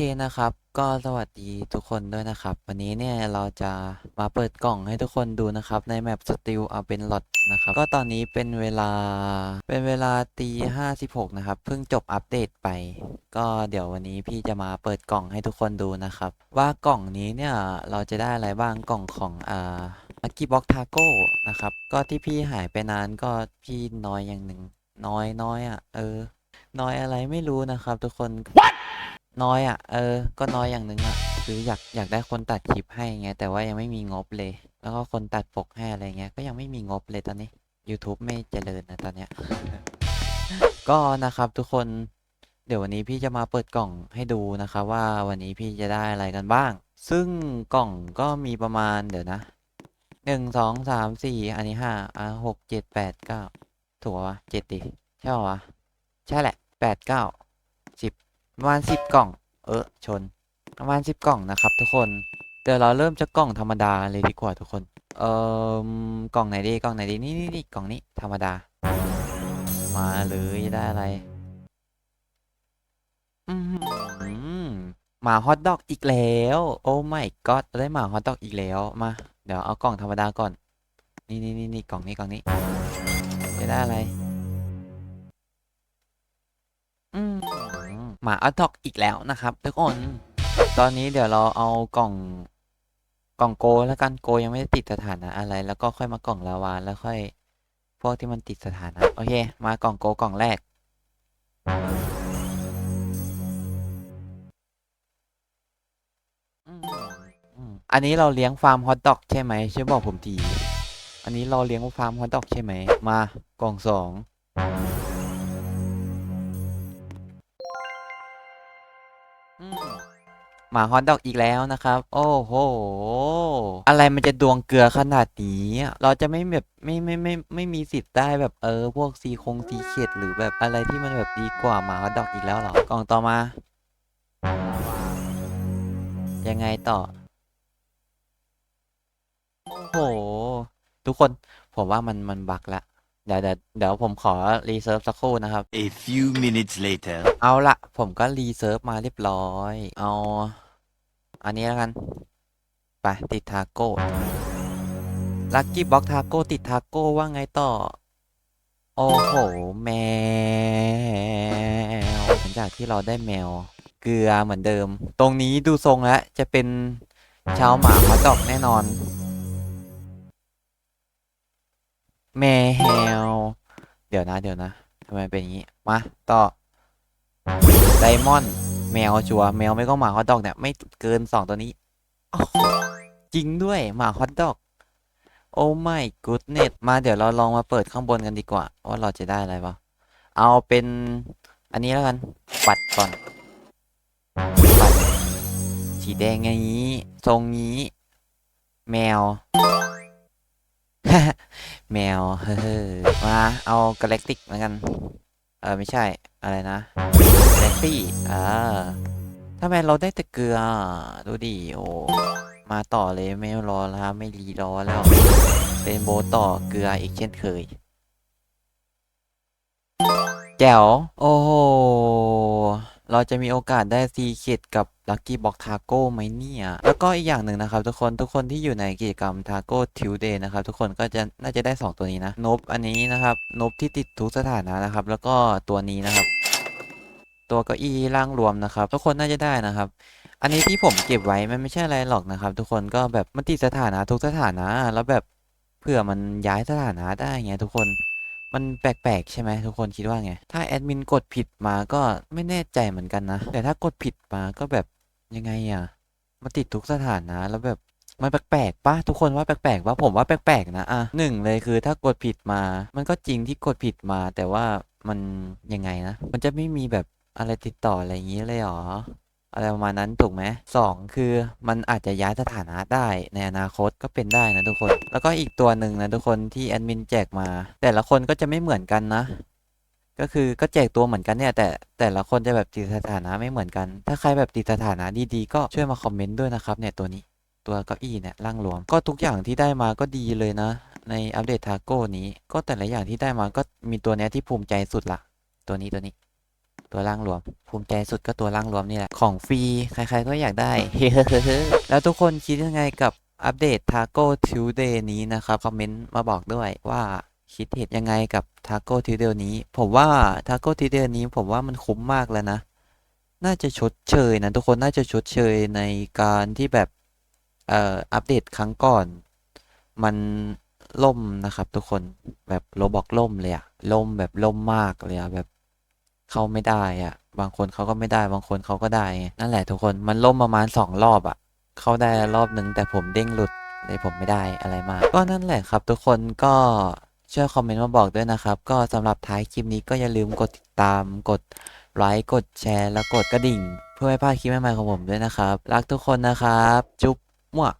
เคนะครับ ก็สวัสดีทุกคนด้วยนะครับ วันนี้เนี่ยเราจะมาเปิดกล่องให้ทุกคนดูนะครับ ในแมปสติลเอาเป็นหลอดนะครับ ก็ตอนนี้เป็นเวลาเป็นเวลาตีห้าสิบหกนะครับ เพิ่งจบอัปเดตไป ก็เดี๋ยววันนี้พี่จะมาเปิดกล่องให้ทุกคนดูนะครับ ว่ากล่องนี้เนี่ยเราจะได้อะไรบ้างกล่องของอ่าลักกี้บ็อกทาโก้นะครับ ก็ที่พี่หายไปนานก็พี่น้อยอย่างหนึ่งน้อยน้อยอะ เออ น้อยอะไรไม่รู้นะครับ ทุกคน น้อยอะ เออ ก็น้อยอย่างหนึ่งอะ คืออยากอยากได้คนตัดคลิปให้ไงแต่ว่ายังไม่มีงบเลย แล้วก็คนตัดปกให้อะไรเงี้ย ก็ยังไม่มีงบเลยตอนนี้ YouTube ไม่เจริญนะตอนเนี้ย ก็นะครับทุกคน เดี๋ยววันนี้พี่จะมาเปิดกล่องให้ดูนะครับว่าวันนี้พี่จะได้อะไรกันบ้าง ซึ่งกล่องก็มีประมาณเดี๋ยวนะหนึ่งสองสามสี่อันนี้ห้าอะหกเจ็ดแปดเก้าถูกปะวะเจ็ดดิใช่ปะวะใช่แหละแปดเก้า ประมาณสิบกล่อง เออชน ประมาณสิบกล่องนะครับ ทุกคนเดี๋ยวเราเริ่มจากกล่องธรรมดาเลยดีกว่าทุกคน เอ่อกล่องไหนดีกล่องไหนดีนี่นี่นี่กล่องนี้ธรรมดา มาเลยได้อะไรอืมหมาฮอทดอกอีกแล้ว โอ้ไม่ก็ได้หมาฮอทดอกอีกแล้วมา เดี๋ยวเอากล่องธรรมดาก่อน นี่นี่นี่นี่กล่องนี้กล่องนี้จะได้อะไร หมาฮอทดอกอีกแล้วนะครับทุกคน ตอนนี้เดี๋ยวเราเอากล่องกล่องโกแล้วกันโกยังไม่ได้ติดสถานะอะไร แล้วก็ค่อยมากล่องลาวาแล้วค่อยพวกที่มันติดสถานะโอเค มากล่องโกกล่องแรก อันนี้เราเลี้ยงฟาร์มฮอทดอกใช่ไหมช่วยบอกผมที อันนี้เราเลี้ยงฟาร์มฮอทดอกใช่ไหมมากล่องสอง หมาฮอทดอกอีกแล้วนะครับ โอ้โห อะไรมันจะดวงเกลือขนาดนี้ เราจะไม่แบบไม่ไม่ไม่ไม่มีสิทธิ์ได้แบบเออ พวกซีคงซีเข็ดหรือแบบอะไรที่มันแบบดีกว่าหมาฮอทดอกอีกแล้วเหรอกล่องต่อมา ยังไงต่อ โอ้โห ทุกคนผมว่ามันมันบักละ เดี๋ยวเดี๋ยวเดี๋ยวผมขอรีเซิร์ฟสักครู่นะครับ A few minutes later. เอาละผมก็รีเซิร์ฟมาเรียบร้อย เอา อันนี้แล้วกัน ไป ติดทาโก้ลักกี้บ็อกทาโก้ติดทาโก้ว่าไงต่อ โอ้โห แมว หลังจากที่เราได้แมว เกลือเหมือนเดิม ตรงนี้ดูทรงแล้ว จะเป็นชาวหมามาดอกแน่นอน แมว เดี๋ยวนะ เดี๋ยวนะทำไมเป็นอย่างนี้ มา ต่อ ไดมอนด์แมวชัว แมวไม่ก็หมาฮอตดอกเนี่ย ไม่เกินสองตัวนี้ จริงด้วยหมาฮอตดอก โอ้ไม่กูดเน็ตมาเดี๋ยวเราลองมาเปิดข้างบนกันดีกว่า ว่าเราจะได้อะไรบ้างเอาเป็นอันนี้แล้วกัน ปัดก่อน ปัด สีแดงอย่างนี้ ทรงนี้ แมว แมว เฮ้อมาเอากาแล็กติกแล้วกัน เออ ไม่ใช่ อะไรนะกาแล็กซี่อ่าทำไมเราได้แต่เกลือ ดูดิ โอมาต่อเลยไม่รอแล้วไม่รีรอแล้ว เป็นโบต่อเกลืออีกเช่นเคย แจ๋ว โอ้ เราจะมีโอกาสได้ซีเ e ดกับลั c กี้บ็อกทาโก้ไหมเนี่ย แล้วก็อีกอย่างหนึ่งนะครับ ทุกคนทุกคนที่อยู่ในกิจกรรมทาโก้ทิวเดย์นะครับ ทุกคนก็จะน่าจะได้ 2 ตัวนี้นะนบอันนี้นะครับนบที่ติดทุกสถานะนะครับ แล้วก็ตัวนี้นะครับ ตัวเก้าอี้ร่างรวมนะครับ ทุกคนน่าจะได้นะครับอันนี้ที่ผมเก็บไว้มันไม่ใช่อะไรหรอกนะครับ ทุกคนก็แบบมันติดสถานะทุกสถานะแล้วแบบเผื่อมันย้ายสถานะได้ไงทุกคน มันแปลกๆใช่ไหมทุกคนคิดว่าไง ถ้าแอดมินกดผิดมาก็ไม่แน่ใจเหมือนกันนะ แต่ถ้ากดผิดมาก็แบบยังไงอะมาติดทุกสถานะแล้วแบบมันแปลกๆปะทุกคนว่าแปลกๆปะผมว่าแปลกๆนะอะหนึ่งเลยคือถ้ากดผิดมา มันก็จริงที่กดผิดมา แต่ว่ามันยังไงนะ มันจะไม่มีแบบอะไรติดต่ออะไรอย่างนี้เลยหรอ อะไรประมาณนั้นถูกไหมสองคือมันอาจจะย้ายสถานะได้ในอนาคตก็เป็นได้นะทุกคน แล้วก็อีกตัวหนึ่งนะทุกคนที่แอดมินแจกมา แต่ละคนก็จะไม่เหมือนกันนะ ก็คือก็แจกตัวเหมือนกันเนี่ย แต่แต่ละคนจะแบบติดสถานะไม่เหมือนกัน ถ้าใครแบบติดสถานะดีๆ ก็ช่วยมาคอมเมนต์ด้วยนะครับเนี่ยตัวนี้ตัวเก้าอี้เนี่ยร่างรวม ก็ทุกอย่างที่ได้มาก็ดีเลยนะ ในอัปเดตทาโก้นี้ ก็แต่ละอย่างที่ได้มาก็มีตัวเนี้ยที่ภูมิใจสุดละตัวนี้ตัวนี้ ตัวร่างรวม ภูมิใจสุดก็ตัวร่างรวมนี่แหละ ของฟรี ใครๆก็อยากได้ แล้วทุกคนคิดยังไงกับอัปเดต Taco Tuesday นี้นะครับ คอมเมนต์มาบอกด้วยว่าคิดเห็นยังไงกับ Taco Tuesday นี้ ผมว่า Taco Tuesday นี้ผมว่ามันคุ้มมากแล้วนะ น่าจะชดเชยนะ ทุกคนน่าจะชดเชยในการที่แบบเอ่ออัปเดตครั้งก่อน มันล่มนะครับ ทุกคนแบบโรบอกล่มเลยอะล่มแบบล่มมากเลยอะแบบ เข้าไม่ได้อะบางคนเขาก็ไม่ได้บางคนเขาก็ได้ไงนั่นแหละทุกคนมันล่มประมาณสองรอบอะเข้าได้รอบหนึ่งแต่ผมเด้งหลุดเลยผมไม่ได้อะไรมากก็นั่นแหละครับ ทุกคนก็ช่วยคอมเมนต์มาบอกด้วยนะครับ ก็สำหรับท้ายคลิปนี้ก็อย่าลืมกดติดตามกดไลค์กดแชร์ แล้วกดกระดิ่ง เพื่อไม่พลาดคลิปใหม่ๆของผมด้วยนะครับ รักทุกคนนะครับ จุ๊บมั่ว